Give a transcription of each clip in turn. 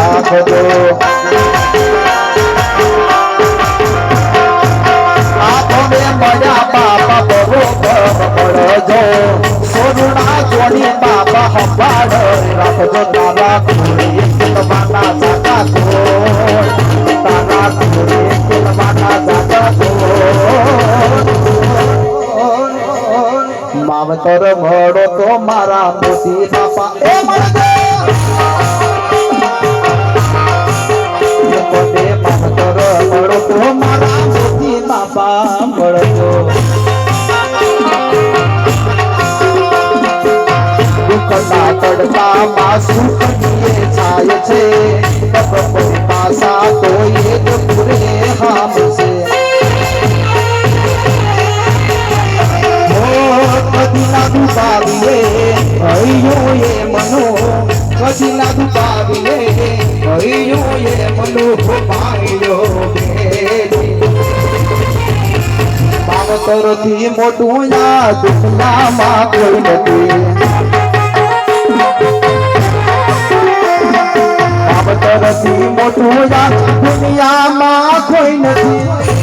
રાખજો આંખોને મળ્યા બાપા બરોબર મળજો સોરુણા જોડી બાપા હંભાળ રાખજો તારા ઘોડી કિલવાના જાતા કોઈ તારા ઘોડી કિલવાના જાતા કોઈ માવતર મળો તો મારા મોતી બાપા એ મળજો તો મારા મોતી બાપા છે પાસા તો એ જ પૂરે હામ છે કદી ના દુબાવીએ હૈયો એ મનો કદી ના દુબાવીએ હૈયો એ મનો બાબતરથી મોટું યા દુનિયામાં કોઈ નથી. બાબતરથી મોટું યા દુનિયામાં કોઈ નથી.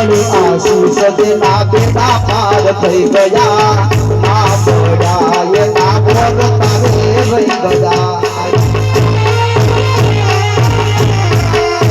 મળી આશીષ દેના બેટા પાર થઈ ગયા. આ પડ્યા